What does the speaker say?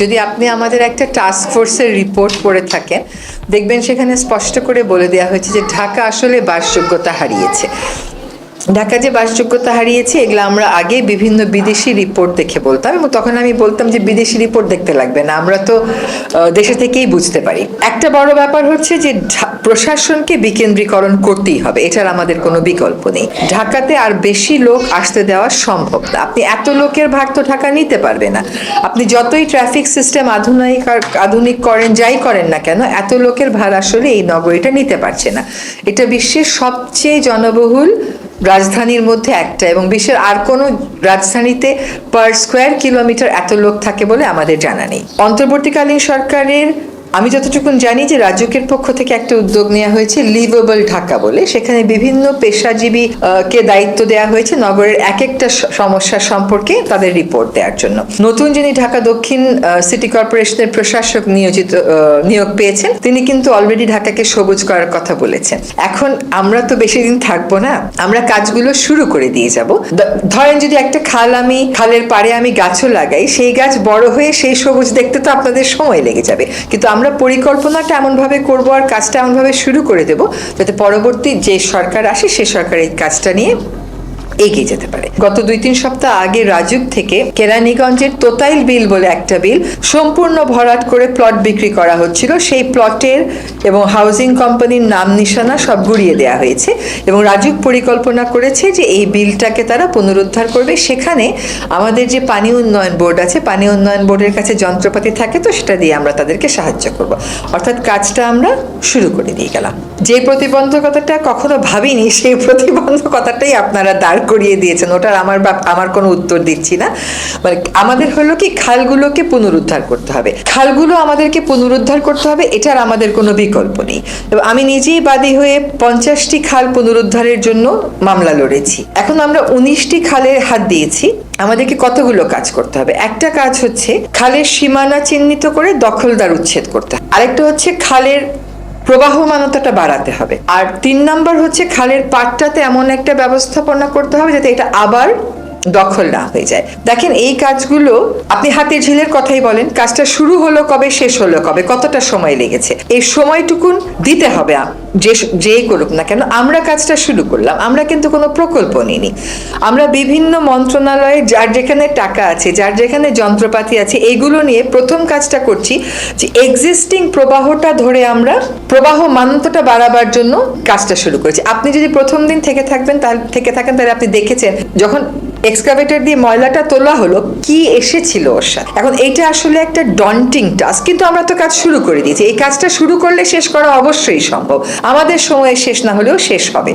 যদি আপনি আমাদের একটা টাস্ক ফোর্সের রিপোর্ট পড়ে থাকেন, দেখবেন সেখানে স্পষ্ট করে বলে দেওয়া হয়েছে যে ঢাকা আসলে বাসযোগ্যতা হারিয়েছে। ঢাকা যে বাসযোগ্যতা হারিয়েছে, এগুলো আমরা আগে বিভিন্ন বিদেশি রিপোর্ট দেখে বলতাম এবং তখন আমি বলতাম যে বিদেশি রিপোর্ট দেখতে লাগবে না। আমরা তো দেশে থেকেই বুঝতে পারি। একটা বড় ব্যাপার হচ্ছে যে প্রশাসনকে বিকেন্দ্রীকরণ করতেই হবে, এটার আমাদের কোনো বিকল্প নেই। ঢাকাতে আর বেশি লোক আসতে দেওয়া সম্ভব না। আপনি এত লোকের ভাগ তো ঢাকা নিতে পারবে না। আপনি যতই ট্রাফিক সিস্টেম আধুনিক আধুনিক করেন, যাই করেন না কেন, এত লোকের ভার আসলে এই নগরীটা নিতে পারছে না। এটা বিশ্বের সবচেয়ে জনবহুল রাজধানীর মধ্যে একটা এবং বিশ্বের আর কোনো রাজধানীতে পার স্কোয়ার কিলোমিটার এত লোক থাকে বলে আমাদের জানা নেই। অন্তর্বর্তীকালীন সরকারের আমি যতটুকুন জানি যে রাজুকের পক্ষ থেকে একটা উদ্যোগ নেওয়া হয়েছে লিভেবল ঢাকা বলে। সেখানে বিভিন্ন পেশাজীবী কে দায়িত্ব দেওয়া হয়েছে নগরের এক একটা সমস্যা সম্পর্কে তাদের রিপোর্ট দেওয়ার জন্য। নতুন যিনি ঢাকা দক্ষিণ সিটি কর্পোরেশনের প্রশাসক নিয়োজিত নিয়োগ পেয়েছেন, তিনি কিন্তু অলরেডি ঢাকাকে সবুজ করার কথা বলেছেন। এখন আমরা তো বেশি দিন থাকব না, আমরা কাজগুলো শুরু করে দিয়ে যাব। ধরেন যদি একটা খাল আমি, খালের পাড়ে আমি গাছও লাগাই, সেই গাছ বড় হয়ে সেই সবুজ দেখতে তো আপনাদের সময় লেগে যাবে। কিন্তু আমরা পরিকল্পনাটা এমনভাবে করব আর কাজটা এমনভাবে শুরু করে দেব যাতে পরবর্তী যে সরকার আসে সে সরকার এই কাজটা নিয়ে এগিয়ে যেতে পারে। গত দুই তিন সপ্তাহ আগে রাজুক থেকে কেরানীগঞ্জের তোতাইল বিল বলে একটা বিল সম্পূর্ণ ভরাট করে প্লট বিক্রি করা হচ্ছিল। সেই প্লটের এবং হাউজিং কোম্পানির নাম নিশানা সব গুড়িয়ে দেওয়া হয়েছে এবং রাজুক পরিকল্পনা করেছে যে এই বিলটাকে তারা পুনরুদ্ধার করবে। সেখানে আমাদের যে পানি উন্নয়ন বোর্ড আছে, পানি উন্নয়ন বোর্ডের কাছে যন্ত্রপাতি থাকে তো সেটা দিয়ে আমরা তাদেরকে সাহায্য করব। অর্থাৎ কাজটা আমরা শুরু করে দিয়ে গেলাম। যে প্রতিবন্ধকতাটা কখনো ভাবিনি, সেই প্রতিবন্ধকতাটাই আপনারা দাঁড় করিয়ে দিয়েছেন। ওটার আমার আমার কোনো উত্তর দিচ্ছি না। মানে আমাদের হলো কি, খালগুলোকে পুনরুদ্ধার করতে হবে। খালগুলো আমাদেরকে পুনরুদ্ধার করতে হবে, এটার আমাদের কোনো বিকল্প নেই। আমি নিজেই বাদী হয়ে পঞ্চাশটি খাল পুনরুদ্ধারের জন্য মামলা লড়েছি। এখন আমরা উনিশটি খালের হাত দিয়েছি। আমাদেরকে কতগুলো কাজ করতে হবে? একটা কাজ হচ্ছে, খালের সীমানা চিহ্নিত করে দখলদার উচ্ছেদ করতে হবে। আরেকটা হচ্ছে, খালের প্রবাহমানতাটা বাড়াতে হবে। আর তিন নম্বর হচ্ছে খালের পাটটাতে এমন একটা ব্যবস্থাপনা করতে হবে যাতে এটা আবার দখল না হয়ে যায়। দেখেন, এই কাজগুলো আপনি হাতের ঝিলের কথাই বলেন, কাজটা শুরু হলো কবে, শেষ হলো কবে, কতটা সময় লেগেছে? এই সময়টুকুন দিতে হবে যে যেই করুক না কেন, আমরা কাজটা শুরু করলাম, আমরা কিন্তু কোনো প্রকল্প নিইনি। আমরা বিভিন্ন মন্ত্রণালয়ে, যার যেখানে টাকা আছে, যার যেখানে যন্ত্রপাতি আছে, এগুলো নিয়ে প্রথম কাজটা করছি যে এক্সিস্টিং প্রবাহটা ধরে আমরা, প্রবাহ মানতটা বাড়াবার জন্য কাজটা শুরু করেছি। আপনি যদি প্রথম দিন থেকে থাকবেন, তাহলে, থেকে থাকেন, তাহলে আপনি দেখেছেন, যখন এক্সকাভেটর দিয়ে ময়লাটা তোলা হলো, কি এসেছিল ওর সাথে? এখন এটা আসলে একটা ডন্টিং টাস্ক কিন্তু আমরা তো কাজ শুরু করে দিয়েছি। এই কাজটা শুরু করলে শেষ করা অবশ্যই সম্ভব। আমাদের সময়ে শেষ না হলেও শেষ হবে।